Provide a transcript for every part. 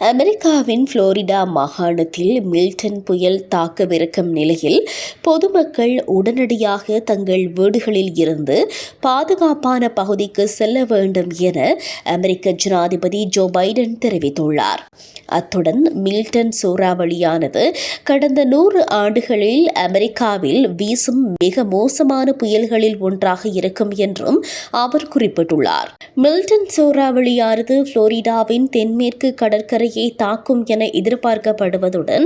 அமெரிக்காவின் புளோரிடா மாகாணத்தில் மில்டன் புயல் தாக்கவிருக்கும் நிலையில் பொதுமக்கள் உடனடியாக தங்கள் வீடுகளில் இருந்து பாதுகாப்பான பகுதிக்கு செல்ல வேண்டும் என அமெரிக்க ஜனாதிபதி ஜோ பைடன் தெரிவித்துள்ளார். அத்துடன் மில்டன் சூறாவளியானது கடந்த நூறு ஆண்டுகளில் அமெரிக்காவில் வீசும் மிக மோசமான புயல்களில் ஒன்றாக இருக்கும் என்றும் அவர் குறிப்பிட்டுள்ளார். மில்டன் சூறாவளியானது புளோரிடாவின் தென்மேற்கு கடற்கரை நிலையை தாக்கும் என எதிர்பார்க்கப்படுவதுடன்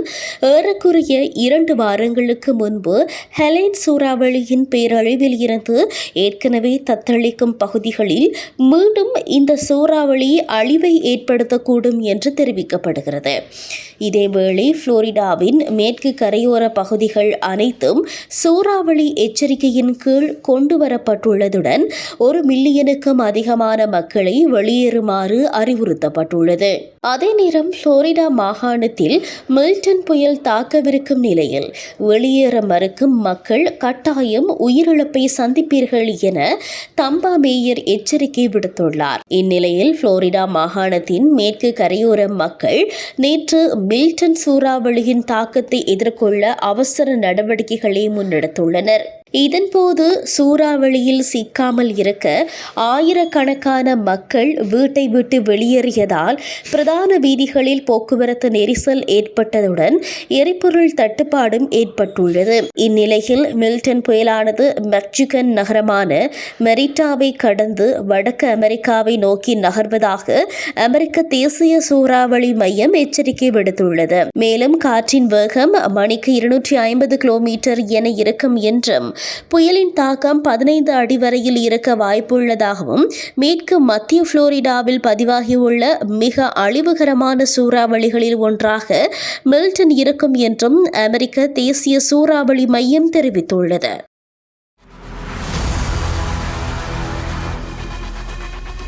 ஏறக்குறைய இரண்டு வாரங்களுக்கு முன்பு ஹெலைன் சூறாவளியின் பேரழிவில் இருந்து ஏற்கனவே தத்தளிக்கும் பகுதிகளில் மீண்டும் இந்த சூறாவளி அழிவை ஏற்படுத்தக்கூடும் என்று தெரிவிக்கப்படுகிறது. இதேவேளை புளோரிடாவின் மேற்கு கரையோர பகுதிகள் அனைத்தும் சூறாவளி எச்சரிக்கையின் கீழ் கொண்டு வரப்பட்டுள்ளதுடன் ஒரு மில்லியனுக்கும் அதிகமான மக்களை வெளியேறுமாறு அறிவுறுத்தப்பட்டுள்ளது. அதே நேரம் புளோரிடா மாகாணத்தில் மில்டன் புயல் தாக்கவிருக்கும் நிலையில் வெளியேற மறுக்கும் மக்கள் கட்டாயம் உயிரிழப்பை சந்திப்பீர்கள் என தம்பா மேயர் எச்சரிக்கை விடுத்துள்ளார். இந்நிலையில் புளோரிடா மாகாணத்தின் மேற்கு கரையோர மக்கள் நேற்று மில்டன் சூறாவளியின் தாக்கத்தை எதிர்கொள்ள அவசர நடவடிக்கைகளை முன்னெடுத்துள்ளனர். இதன்போது சூறாவளியில் சிக்காமல் இருக்க ஆயிரக்கணக்கான மக்கள் வீட்டை விட்டு வெளியேறியதால் பிரதான வீதிகளில் போக்குவரத்து நெரிசல் ஏற்பட்டதுடன் எரிபொருள் தட்டுப்பாடும் ஏற்பட்டுள்ளது. இந்நிலையில் மில்டன் புயலானது மெக்சிகன் நகரமான மெரிட்டாவை கடந்து வடக்கு அமெரிக்காவை நோக்கி நகர்வதாக அமெரிக்க தேசிய சூறாவளி மையம் எச்சரிக்கை விடுத்துள்ளது. மேலும் காற்றின் வேகம் மணிக்கு இருநூற்றி ஐம்பது கிலோமீட்டர் என இருக்கும் என்றும் புயலின் தாக்கம் பதினைந்து அடி வரையில் இருக்க வாய்ப்புள்ளதாகவும் மேற்கு மத்திய புளோரிடாவில் பதிவாகியுள்ள மிக அழிவுகரமான சூறாவளிகளில் ஒன்றாக மில்டன் இருக்கும் என்றும் அமெரிக்க தேசிய சூறாவளி மையம் தெரிவித்துள்ளது.